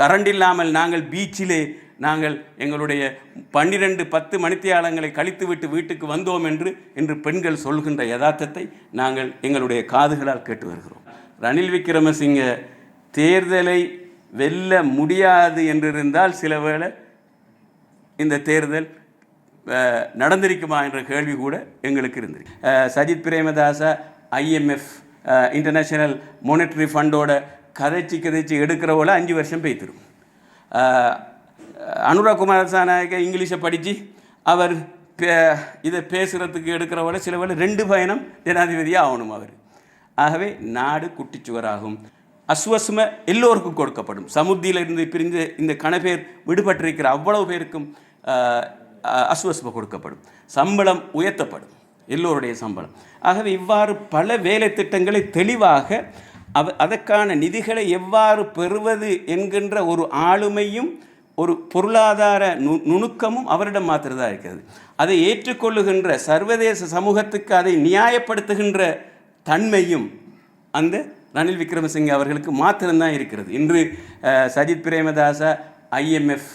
Current இல்லாமல் நாங்கள் பீச்சிலே நாங்கள் எங்களுடைய பன்னிரெண்டு பத்து மணித்தியாலங்களை கழித்துவிட்டு வீட்டுக்கு வந்தோம் என்று இன்று பெண்கள் சொல்கின்ற யதார்த்தத்தை நாங்கள் எங்களுடைய காதுகளால் கேட்டு வருகிறோம். ரணில் விக்ரமசிங்க தேர்தலை வெல்ல முடியாது என்றிருந்தால் சில வேளை இந்த தேர்தல் நடந்திருக்குமா என்ற கேள்வி கூட எங்களுக்கு இருந்திருக்கு. Sajith Premadasa IMF international monetary ஃபண்டோட கதைச்சி எடுக்கிற எடுக்கிறவள அஞ்சு வருஷம் பெய்த்திரும் அனுராக் குமாரசாநாயக இங்கிலீஷை படித்து அவர் பே இதை பேசுகிறதுக்கு எடுக்கிறவள சில வேளை ரெண்டு பயணம் ஜனாதிபதியாக ஆகணும் அவர். ஆகவே நாடு குட்டிச்சுவராகும். அஸ்வசும எல்லோருக்கும் கொடுக்கப்படும். சமுத்தியிலிருந்து பிரிந்து இந்த கணபேர் விடுபட்டிருக்கிற அவ்வளவு பேருக்கும் அஸ்வசும கொடுக்கப்படும். சம்பளம் உயர்த்தப்படும். எல்லோருடைய சம்பளம். ஆகவே இவ்வாறு பல வேலை திட்டங்களை தெளிவாக அவ அதற்கான நிதிகளை எவ்வாறு பெறுவது என்கின்ற ஒரு ஆளுமையும் ஒரு பொருளாதார நு நுணுக்கமும் அவரிடம் மாத்திரதான் இருக்கிறது. அதை ஏற்றுக்கொள்ளுகின்ற சர்வதேச சமூகத்துக்கு அதை நியாயப்படுத்துகின்ற தன்மையும் அந்த ரணில் விக்ரமசிங்கே அவர்களுக்கு மாத்திரம்தான் இருக்கிறது. இன்று Sajith Premadasa IMF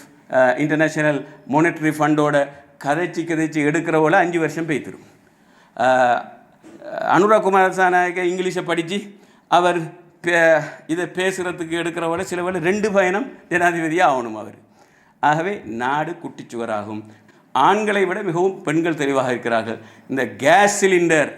international monetary ஃபண்டோட கதைச்சி கதைச்சி எடுக்கிறவோல அஞ்சு வருஷம் பேய்த்திரும். அனுராக் குமாரசானாக இங்கிலீஷை படித்து அவர் பே இதை பேசுகிறதுக்கு எடுக்கிறவள சில வேலை ரெண்டு பயணம் ஜனாதிபதியாக ஆகணும் அவர். ஆகவே நாடு குட்டிச்சுவராகும். ஆண்களை விட மிகவும் பெண்கள் தெளிவாக இருக்கிறார்கள். இந்த கேஸ் சிலிண்டர்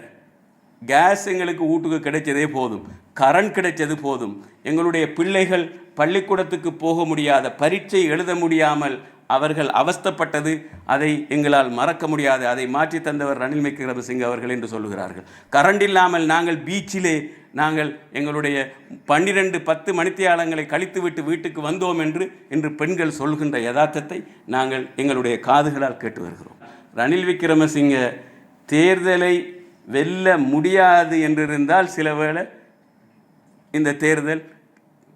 கேஸ் எங்களுக்கு வீட்டுக்கு கிடைச்சதே போதும். கரண்ட் கிடைச்சது போதும். எங்களுடைய பிள்ளைகள் பள்ளிக்கூடத்துக்கு போக முடியாத பரீட்சை எழுத முடியாமல் அவர்கள் அவஸ்தப்பட்டது அதை எங்களால் மறக்க முடியாது. அதை மாற்றி தந்தவர் ரணில் விக்ரமசிங்க அவர்கள் என்று சொல்லுகிறார்கள். கரண்ட் இல்லாமல் நாங்கள் பீச்சிலே நாங்கள் எங்களுடைய பன்னிரெண்டு பத்து மணித்தியாலங்களை கழித்துவிட்டு வீட்டுக்கு வந்தோம் என்று இன்று பெண்கள் சொல்கின்ற யதார்த்தத்தை நாங்கள் எங்களுடைய காதுகளால் கேட்டு வருகிறோம். ரணில் விக்ரமசிங்க தேர்தலை வெல்ல முடியாது என்றிருந்தால் சில வேளை இந்த தேர்தல்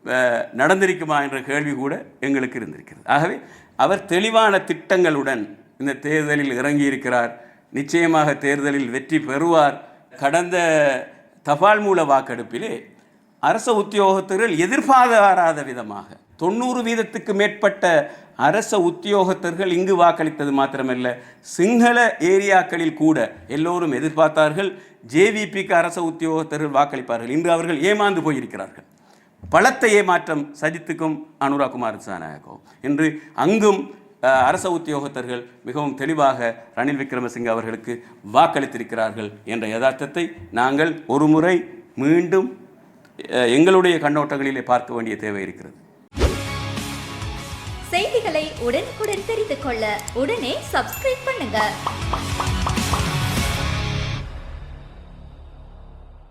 அஹ், நடந்திருக்குமா என்ற கேள்வி கூட எங்களுக்கு இருந்திருக்கிறது. ஆகவே அவர் தெளிவான திட்டங்களுடன் இந்த தேர்தலில் இறங்கியிருக்கிறார். நிச்சயமாக தேர்தலில் வெற்றி பெறுவார். கடந்த தபால் மூல வாக்கெடுப்பிலே அரச உத்தியோகத்தர்கள் எதிர்பாராத விதமாக தொண்ணூறு வீதத்துக்கு மேற்பட்ட அரச உத்தியோகத்தர்கள் இங்கு வாக்களித்தது மாத்திரமல்ல சிங்கள ஏரியாக்களில் கூட எல்லோரும் எதிர்பார்த்தார்கள் ஜேவிபிக்கு அரச உத்தியோகத்தர்கள் வாக்களிப்பார்கள். இன்று அவர்கள் ஏமாந்து போயிருக்கிறார்கள். பலத்த ஏமாற்றம் சஜித்துக்கும் அனுராகுமார் குமார் என்று அங்கும் அரச உத்தியோகத்தர்கள் மிகவும் தெளிவாக ரணில் விக்ரமசிங்க அவர்களுக்கு வாக்களித்திருக்கிறார்கள் என்ற யதார்த்தத்தை நாங்கள் ஒருமுறை மீண்டும் எங்களுடைய கண்ணோட்டங்களிலே பார்க்க வேண்டிய தேவை இருக்கிறது. செய்திகளை உடனுக்குடன் தெரிந்து கொள்ள உடனே சப்ஸ்கிரைப் பண்ணுங்க.